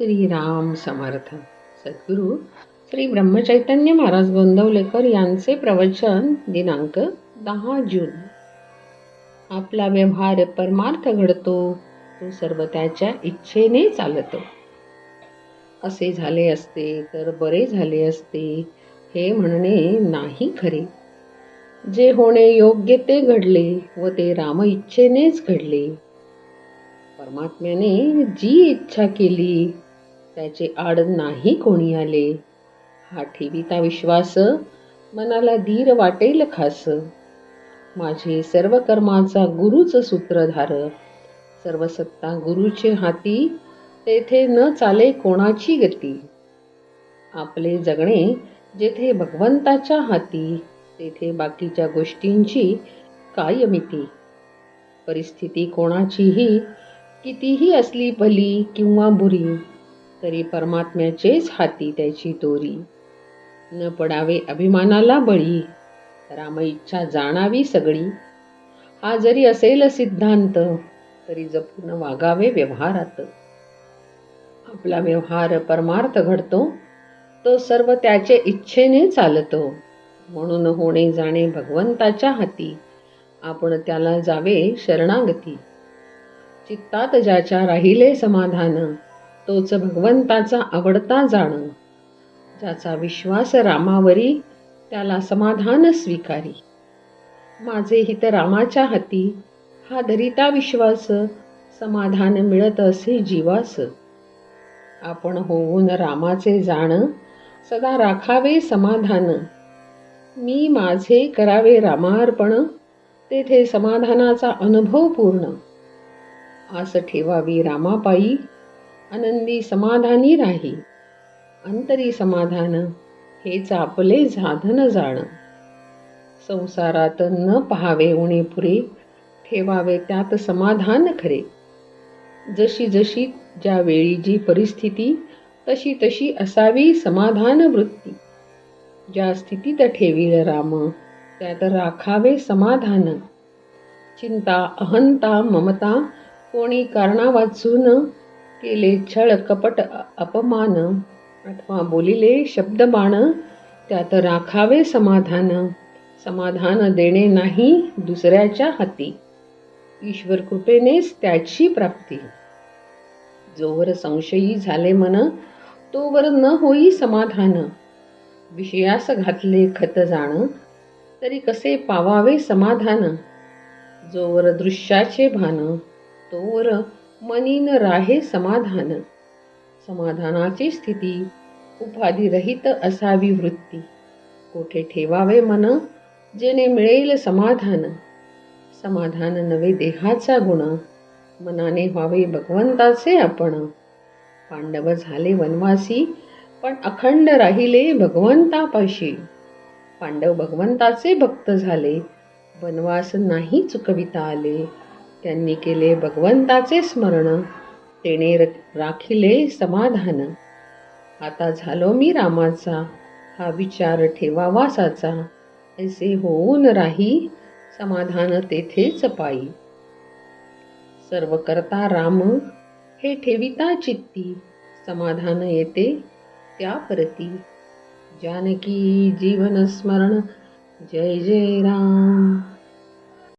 श्रीराम समर्थ. सद्गुरू श्री ब्रह्मचैतन्य महाराज गोंदवलेकर यांचे प्रवचन दिनांक दहा जून. आपला व्यवहार परमार्थ घडतो तो सर्व त्याच्या इच्छेने चालतो. असे झाले असते तर बरे झाले असते हे म्हणणे नाही खरे. जे होणे योग्य ते घडले व ते राम इच्छेनेच घडले. परमात्म्याने जी इच्छा केली त्याचे आड नाही कोणी आले. हा ठेविता विश्वास मनाला धीर वाटेल खास. माझे सर्व कर्माचा गुरुच सूत्रधार. सर्व सत्ता गुरुचे हाती तेथे न चाले कोणाची गती. आपले जगणे जेथे भगवंताच्या हाती तेथे बाकीच्या गोष्टींची काय मिती परिस्थिती कोणाचीही कितीही असली भली किंवा बुरी तरी परमात्म्याचेच हाती त्याची दोरी. न पडावे अभिमानाला बळी राम इच्छा जाणावी सगळी. हा जरी असेल सिद्धांत तरी जपून वागावे व्यवहारात. आपला व्यवहार परमार्थ घडतो तो सर्व त्याचे इच्छेने चालतो. म्हणून होणे जाणे भगवंताच्या हाती आपण त्याला जावे शरणागती. चित्तात ज्याच्या राहिले समाधान तोच भगवंताचा आवडता जाणं. ज्याचा विश्वास रामावरी त्याला समाधान स्वीकारी. माझे हित रामाच्या हाती हा धरिता विश्वास समाधान मिळत असे जीवास. आपण होऊन रामाचे जाण सदा राखावे समाधान. मी माझे करावे रामार्पण तेथे समाधानाचा अनुभव पूर्ण. आस ठेवावी रामापायी आनंदी समाधानी राही. अंतरी समाधान हेच आपले साधन जाण. संसारात न पहावे उणे पुरे ठेवावे त्यात समाधान खरे. जशी जशी ज्या वेळी जी परिस्थिती तशी तशी असावी समाधान वृत्ती. ज्या स्थितीत ठेवील राम त्यात राखावे समाधान. चिंता अहंता ममता कोणी कारणा वाचून केले छळ कपट अपमान. अथवा बोलिले शब्दबाण त्यात राखावे समाधान. समाधान देणे नाही दुसऱ्याच्या हाती. ईश्वर कृपेनेच त्याची प्राप्ती. जोवर संशयी झाले मन तोवर न होई समाधान. विषयास घातले खत जाण तरी कसे पावावे समाधान? जोवर दृश्याचे भान तोवर मनीन राहे समाधान. समाधानाची स्थिती उपाधिरहित असावी वृत्ती. कोठे ठेवावे मन जेणे मिळेल समाधान. समाधान नवे देहाचा गुण मनाने व्हावे भगवंताचे आपण. पांडव झाले वनवासी पण अखंड राहिले भगवंतापाशी. पांडव भगवंताचे भक्त झाले वनवास नाही चुकविता आले. त्यांनी केले भगवंताचे स्मरण. तेने राखिले समाधान. आता झालो मी रामाचा. हा विचार ठेवावासाचा ऐसे होऊन राही समाधान तेथेच पायी. सर्व करता राम हे ठेविता चित्ती. समाधान येते त्या परती. जानकी जीवन स्मरण. जय जय राम.